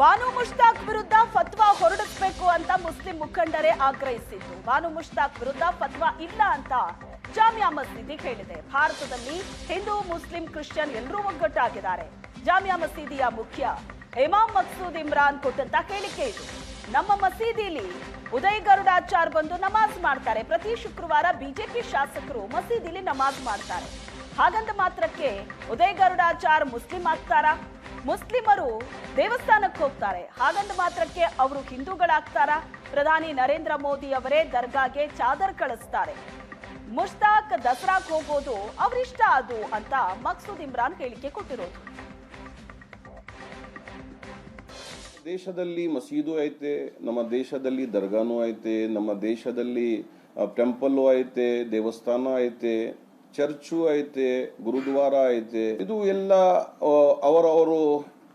ಬಾನು ಮುಷ್ತಾಕ್ ವಿರುದ್ಧ ಫತ್ವಾ ಹೊರಡಿಸಬೇಕು ಅಂತ ಮುಸ್ಲಿಂ ಮುಖಂಡರೇ ಆಗ್ರಹಿಸಿದ್ದು. ಬಾನು ಮುಷ್ತಾಕ್ ವಿರುದ್ಧ ಫತ್ವಾ ಇಲ್ಲ ಅಂತ ಜಾಮಿಯಾ ಮಸೀದಿ ಹೇಳಿದೆ. ಭಾರತದಲ್ಲಿ ಹಿಂದೂ, ಮುಸ್ಲಿಂ, ಕ್ರಿಶ್ಚಿಯನ್ ಎಲ್ಲರೂ ಒಗ್ಗಟ್ಟಾಗಿದ್ದಾರೆ. ಜಾಮಿಯಾ ಮಸೀದಿಯ ಮುಖ್ಯ ಇಮಾಮ್ ಮಕ್ಸೂದ್ ಇಮ್ರಾನ್ ಕೊಟ್ಟಂತ ಹೇಳಿಕೆ ಇದು. ನಮ್ಮ ಮಸೀದಿಲಿ ಉದಯ್ ಗರುಡಾಚಾರ್ ಬಂದು ನಮಾಜ್ ಮಾಡ್ತಾರೆ. ಪ್ರತಿ ಶುಕ್ರವಾರ ಬಿಜೆಪಿ ಶಾಸಕರು ಮಸೀದಿಲಿ ನಮಾಜ್ ಮಾಡ್ತಾರೆ. ಹಾಗಂತ ಮಾತ್ರಕ್ಕೆ ಉದಯ್ ಗರುಡಾಚಾರ್ ಮುಸ್ಲಿಂ ಆಗ್ತಾರಾ? ಮುಸ್ಲಿಮರು ದೇವಸ್ಥಾನಕ್ಕೆ ಹೋಗ್ತಾರೆ. ಹಾಗಂದ ಮಾತ್ರಕ್ಕೆ ಅವರು ಹಿಂದೂಗಳಾಗ್ತಾರ? ಪ್ರಧಾನಿ ನರೇಂದ್ರ ಮೋದಿ ಅವರೇ ದರ್ಗಾಗೆ ಚಾದರ್ ಕಳಿಸ್ತಾರೆ. ಮುಷ್ತಾಕ್ ದಸರಾಕ್ ಹೋಗೋದು ಅವರಿಷ್ಟ ಅದು ಅಂತ ಮಕ್ಸೂದ್ ಇಮ್ರಾನ್ ಹೇಳಿಕೆ ಕೊಟ್ಟಿರೋದು. ದೇಶದಲ್ಲಿ ಮಸೀದು ಐತೆ, ನಮ್ಮ ದೇಶದಲ್ಲಿ ದರ್ಗಾನು ಐತೆ, ನಮ್ಮ ದೇಶದಲ್ಲಿ ಟೆಂಪಲ್ಲು ಐತೆ, ದೇವಸ್ಥಾನ ಐತೆ. ಚರ್ಚು ಐತೆ, ಗುರುದ್ವಾರ ಐತೆ, ಇದು ಎಲ್ಲ ಅವರವರು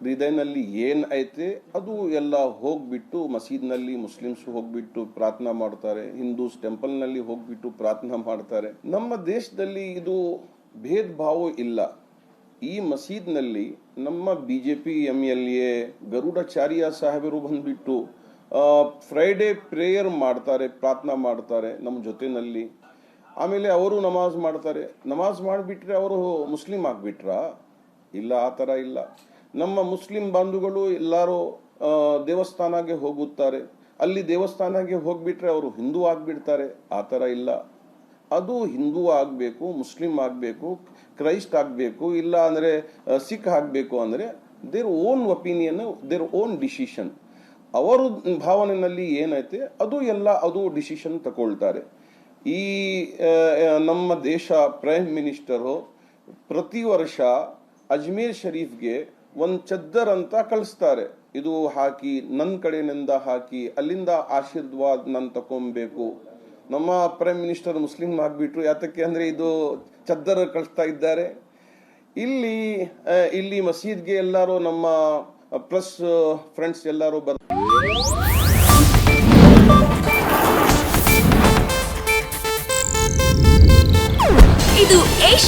ಹೃದಯನಲ್ಲಿ ಏನ್ ಐತೆ, ಅದು ಎಲ್ಲ ಹೋಗ್ಬಿಟ್ಟು ಮಸೀದ್ನಲ್ಲಿ ಮುಸ್ಲಿಮ್ಸ್ ಹೋಗ್ಬಿಟ್ಟು ಪ್ರಾರ್ಥನಾ ಮಾಡ್ತಾರೆ, ಹಿಂದೂಸ್ ಟೆಂಪಲ್ನಲ್ಲಿ ಹೋಗ್ಬಿಟ್ಟು ಪ್ರಾರ್ಥನಾ ಮಾಡ್ತಾರೆ. ನಮ್ಮ ದೇಶದಲ್ಲಿ ಇದು ಭೇದ ಭಾವ ಇಲ್ಲ. ಈ ಮಸೀದ್ನಲ್ಲಿ ನಮ್ಮ BJP M L A Garudacharya ಸಾಹೇಬರು ಬಂದ್ಬಿಟ್ಟು ಫ್ರೈಡೇ ಪ್ರೇಯರ್ ಮಾಡ್ತಾರೆ, ಪ್ರಾರ್ಥನಾ ಮಾಡ್ತಾರೆ ನಮ್ಮ ಜೊತೆನಲ್ಲಿ. ಆಮೇಲೆ ಅವರು ನಮಾಜ್ ಮಾಡ್ತಾರೆ. ನಮಾಜ್ ಮಾಡಿಬಿಟ್ರೆ ಅವರು ಮುಸ್ಲಿಂ ಆಗಿಬಿಟ್ರಾ? ಇಲ್ಲ, ಆ ಥರ ಇಲ್ಲ. ನಮ್ಮ ಮುಸ್ಲಿಂ ಬಾಂಧುಗಳು ಎಲ್ಲರೂ ದೇವಸ್ಥಾನಕ್ಕೆ ಹೋಗುತ್ತಾರೆ. ಅಲ್ಲಿ ದೇವಸ್ಥಾನಕ್ಕೆ ಹೋಗ್ಬಿಟ್ರೆ ಅವರು ಹಿಂದೂ ಆಗಿಬಿಡ್ತಾರೆ. ಆ ಥರ ಇಲ್ಲ. ಅದು ಹಿಂದೂ ಆಗಬೇಕು, ಮುಸ್ಲಿಂ ಆಗಬೇಕು, ಕ್ರೈಸ್ಟ್ ಆಗಬೇಕು, ಇಲ್ಲ ಅಂದರೆ ಸಿಖ್ ಆಗಬೇಕು ಅಂದರೆ their own opinion their own decision ಅವರು ಭಾವನೆಯಲ್ಲಿ ಏನೈತೆ, ಅದು ಎಲ್ಲ, ಅದು ಡಿಸಿಷನ್ ತಗೊಳ್ತಾರೆ. ಈ ನಮ್ಮ ದೇಶ ಪ್ರೈಮ್ ಮಿನಿಸ್ಟರು ಪ್ರತಿ ವರ್ಷ ಅಜ್ಮೀರ್ ಶರೀಫ್ಗೆ ಒಂದು ಚದ್ದರ್ ಅಂತ ಕಳಿಸ್ತಾರೆ. ಇದು ಹಾಕಿ ನನ್ನ ಕಡೆಯಿಂದ ಹಾಕಿ, ಅಲ್ಲಿಂದ ಆಶೀರ್ವಾದ ನಾನು ತಗೊಬೇಕು ನಮ್ಮ ಪ್ರೈಮ್ ಮಿನಿಸ್ಟರ್ ಮುಸ್ಲಿಂ ಆಗ್ಬಿಟ್ರು, ಯಾತಕ್ಕೆ ಅಂದರೆ ಇದು ಚದ್ದರ್ ಕಳಿಸ್ತಾ ಇದ್ದಾರೆ. ಇಲ್ಲಿ ಇಲ್ಲಿ ಮಸೀದ್ಗೆ ಎಲ್ಲರೂ ನಮ್ಮ ಪ್ಲಸ್ ಫ್ರೆಂಡ್ಸ್ ಎಲ್ಲರೂ ಬರ್